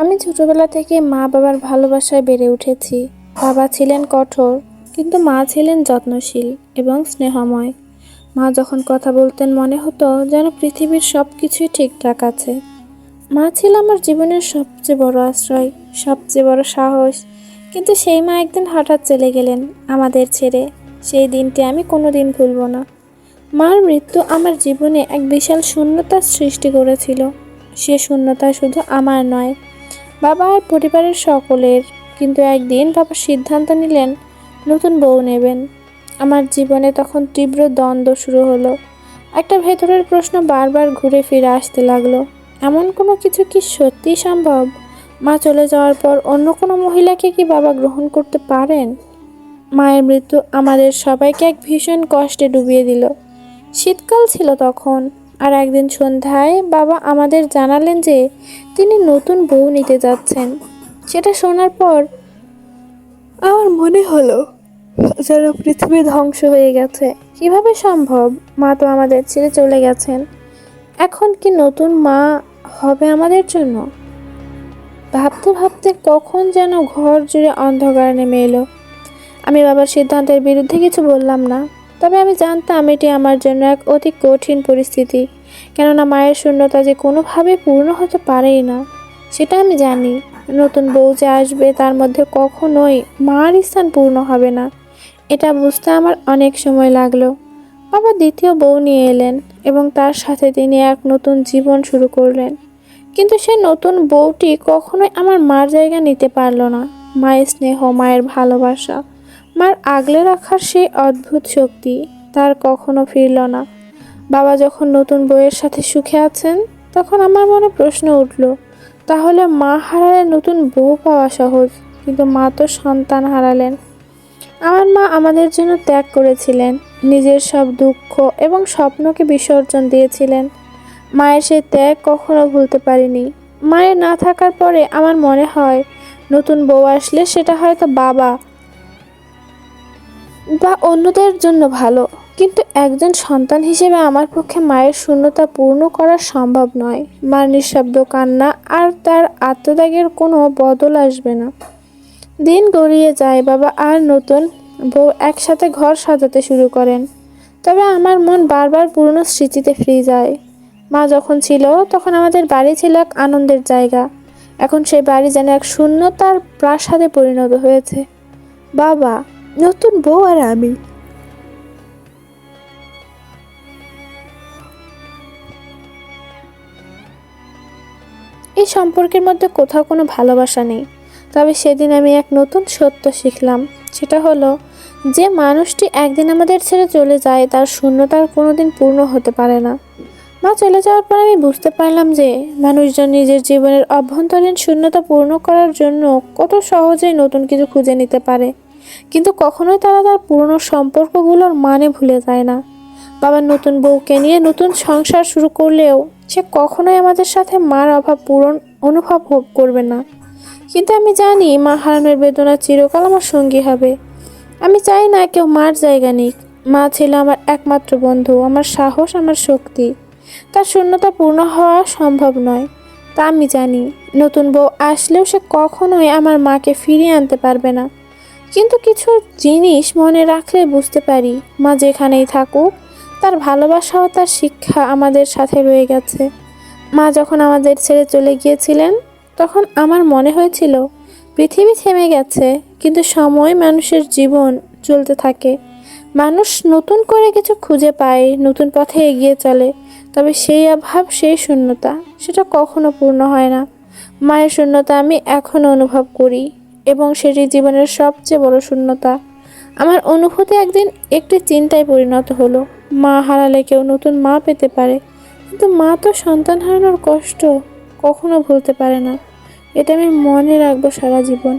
আমি ছোটবেলা থেকে মা বাবার ভালোবাসায় বেড়ে উঠেছি। বাবা ছিলেন কঠোর, কিন্তু মা ছিলেন যত্নশীল এবং স্নেহময়। মা যখন কথা বলতেন মনে হতো যেন পৃথিবীর সব কিছুই ঠিকঠাক আছে। মা ছিল আমার জীবনের সবচেয়ে বড় আশ্রয়, সবচেয়ে বড় সাহস। কিন্তু সেই মা একদিন হঠাৎ চলে গেলেন আমাদের ছেড়ে। সেই দিনটি আমি কোনো দিন ভুলব না। মার মৃত্যু আমার জীবনে এক বিশাল শূন্যতার সৃষ্টি করেছিল। সে শূন্যতা শুধু আমার নয় বাবা আর পরিবারের সকলের কিন্তু একদিন বাবা সিদ্ধান্ত নিলেন, নতুন বউ নেবেন। আমার জীবনে তখন তীব্র দ্বন্দ্ব শুরু হলো। একটা ভেতরের প্রশ্ন বারবার ঘুরে ফিরে আসতে লাগল। এমন কোনো কিছু কি সত্যি সম্ভব? মা চলে যাওয়ার পর অন্য কোনো মহিলাকে কি বাবা গ্রহণ করতে পারেন? মায়ের মৃত্যু আমাদের সবাইকে এক ভীষণ কষ্টে ডুবিয়ে দিল। শীতকাল ছিল তখন। আর একদিন সন্ধ্যায় বাবা আমাদের জানালেন যে তিনি নতুন বউ নিতে যাচ্ছেন। সেটা শোনার পর আমার মনে হলো যেন পৃথিবী ধ্বংস হয়ে গেছে। কীভাবে সম্ভব? মা তো আমাদের ছেড়ে চলে গেছেন। এখন কি নতুন মা হবে আমাদের জন্য? ভাবতে ভাবতে কখন যেন ঘর জুড়ে অন্ধকার নেমে এলো। আমি বাবার সিদ্ধান্তের বিরুদ্ধে কিছু বললাম না। তবে আমি জানতাম এটি আমার জন্য এক অতি কঠিন পরিস্থিতি, কেননা মায়ের শূন্যতা যে কোনোভাবে পূর্ণ হতে পারেই না, সেটা আমি জানি। নতুন বউ যে আসবে তার মধ্যে কখনোই মার স্থান পূর্ণ হবে না। এটা বুঝতে আমার অনেক সময় লাগল। বাবা দ্বিতীয় বউ নিয়ে এলেন এবং তার সাথে তিনি এক নতুন জীবন শুরু করলেন। কিন্তু সে নতুন বউটি কখনোই আমার মার জায়গা নিতে পারল না। মায়ের স্নেহ, মায়ের ভালোবাসা মার আগলে রাখার সেই অদ্ভুত শক্তি তার কখনো ফিরল না। বাবা যখন নতুন বউয়ের সাথে সুখে আছেন, তখন আমার মনে প্রশ্ন উঠল, তাহলে মা হারালে নতুন বউ পাওয়া সহজ, কিন্তু মা তো সন্তান হারালেন। আমার মা আমাদের জন্য ত্যাগ করেছিলেন, নিজের সব দুঃখ এবং স্বপ্নকে বিসর্জন দিয়েছিলেন। মায়ের সেই ত্যাগ কখনো ভুলতে পারিনি। মায়ের না থাকার পরে আমার মনে হয়, নতুন বউ আসলে সেটা হয়তো বাবা বা অন্যদের জন্য ভালো। কিন্তু একজন সন্তান হিসেবে আমার পক্ষে মায়ের শূন্যতা পূর্ণ করা সম্ভব নয়। মার নিঃশব্দ কান্না আর তার আত্মত্যাগের কোনো বদল আসবে না। দিন গড়িয়ে যায়, বাবা আর নতুন বউ একসাথে ঘর সাজাতে শুরু করেন। তবে আমার মন বারবার পুরনো স্মৃতিতে ফিরে যায়। মা যখন ছিল, তখন আমাদের বাড়ি ছিল এক আনন্দের জায়গা। এখন সেই বাড়ি যেন এক শূন্যতার প্রাসাদে পরিণত হয়েছে। বাবা নতুন বউ আর আমি। এই সম্পর্কের মধ্যে কোথাও কোনো ভালোবাসা নেই। তবে সেদিন আমি এক নতুন সত্য শিখলাম। সেটা হলো, যে মানুষটি একদিন আমাদের ছেড়ে চলে যায়, তার শূন্যতার কোনো দিন পূর্ণ হতে পারে না। মা চলে যাওয়ার পর আমি বুঝতে পারলাম যে, মানুষজন নিজের জীবনের অভ্যন্তরীণ শূন্যতা পূর্ণ করার জন্য কত সহজেই নতুন কিছু খুঁজে নিতে পারে। কিন্তু কখনোই তারা তার পুরনো সম্পর্কগুলোর মানে ভুলে যায় না। বাবার নতুন বউকে নিয়ে নতুন সংসার শুরু করলেও সে কখনোই আমাদের সাথে মার অভাব পূরণ অনুভব করবে না। কিন্তু আমি জানি মা হারানোর বেদনা চিরকাল আমার সঙ্গী হবে। আমি চাই না কেউ মার জায়গা নিক। মা ছিল আমার একমাত্র বন্ধু, আমার সাহস, আমার শক্তি। তার শূন্যতা পূর্ণ হওয়া সম্ভব নয়। তা আমি জানি। নতুন বউ আসলেও সে কখনোই আমার মাকে ফিরিয়ে আনতে পারবে না। কিন্তু কিছু জিনিস মনে রাখলে বুঝতে পারি। মা যেখানেই থাকুক, তার ভালোবাসা ও তার শিক্ষা আমাদের সাথে রয়ে গেছে। মা যখন আমাদের ছেড়ে চলে গিয়েছিলেন, তখন আমার মনে হয়েছিল, পৃথিবী থেমে গেছে, কিন্তু সময় মানুষের জীবন চলতে থাকে। মানুষ নতুন করে কিছু খুঁজে পায়, নতুন পথে এগিয়ে চলে, তবে সেই অভাব, সেই শূন্যতা, সেটা কখনো পূর্ণ হয় না। মায়ের শূন্যতা আমি এখনও অনুভব করি। এবং সেটি জীবনের সবচেয়ে বড় শূন্যতা। আমার অনুভূতি একদিন একটি চিন্তায় পরিণত হলো। মা হারালে কেউ নতুন মা পেতে পারে, কিন্তু মা তো সন্তান হারানোর কষ্ট কখনো ভুলতে পারে না। এটা আমি মনে রাখব সারা জীবন।